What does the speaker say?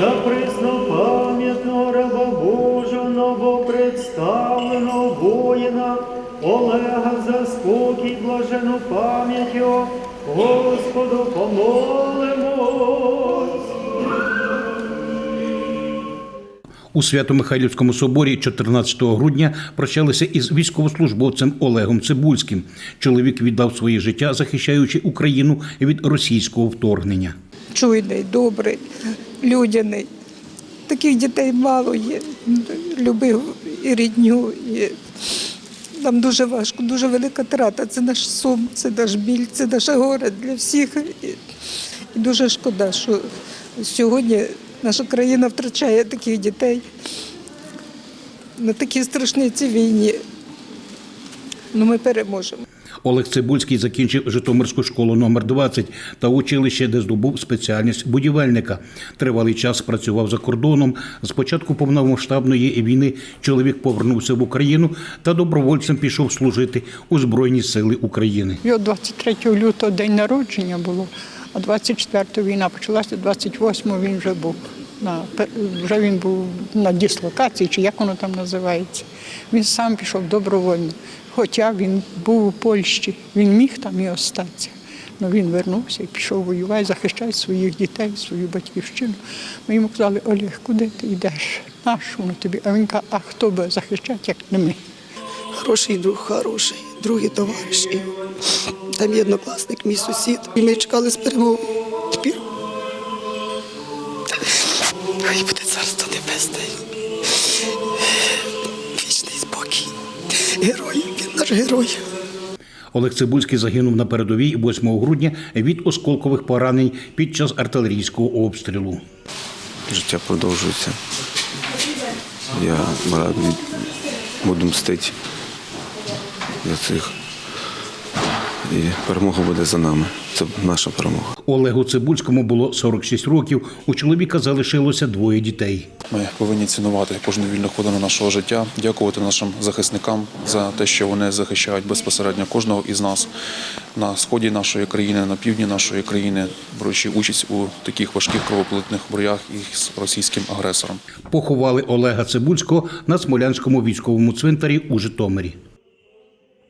за преснопам'ятного раба Божого новопредставленого воїна Олега за спокій блажену пам'ять його, Господу помолимось. У Свято-Михайлівському соборі 14 грудня прощалися із військовослужбовцем Олегом Цибульським. Чоловік віддав своє життя, захищаючи Україну від російського вторгнення. чуйний, добрий, людяний. Таких дітей мало є. Любив і рідню. І нам дуже важко, дуже велика трата. Це наш сум, це наш біль, це наше горе для всіх. І, дуже шкода, що сьогодні наша країна втрачає таких дітей на такій страшній цій війні. Ну, ми переможемо. Олег Цибульський закінчив Житомирську школу номер 20 та училище, де здобув спеціальність будівельника. Тривалий час працював за кордоном. З початку повномасштабної війни чоловік повернувся в Україну та добровольцем пішов служити у Збройні Сили України. Його 23 лютого день народження було, а 24 війна почалася, 28 він вже був. На, вже він був на дислокації, чи як воно там називається. Він сам пішов добровольно. Хоча він був у Польщі, він міг там і остатися. Але він вернувся і пішов воювати, захищати своїх дітей, свою батьківщину. Ми йому казали, Олег, куди ти йдеш? Нащо воно тобі? А він каже, а хто би захищати, як не ми? Хороший друг, хороший, другий товариш. Там є однокласник, мій сусід. І ми чекали з перемоги. Тепер. Хай буде царство небесне. Вічний спокій. Герой, він наш герой. Олег Цибульський загинув на передовій 8 грудня від осколкових поранень під час артилерійського обстрілу. життя продовжується. Я радий, буду мстити за цих. І перемога буде за нами. Це наша перемога. Олегу Цибульському було 46 років. У чоловіка залишилося двоє дітей. Ми повинні цінувати кожну вільну хвилину нашого життя, дякувати нашим захисникам за те, що вони захищають безпосередньо кожного із нас на сході нашої країни, на півдні нашої країни, беручи участь у таких важких кровополитних боях із російським агресором. Поховали Олега Цибульського на Смолянському військовому цвинтарі у Житомирі.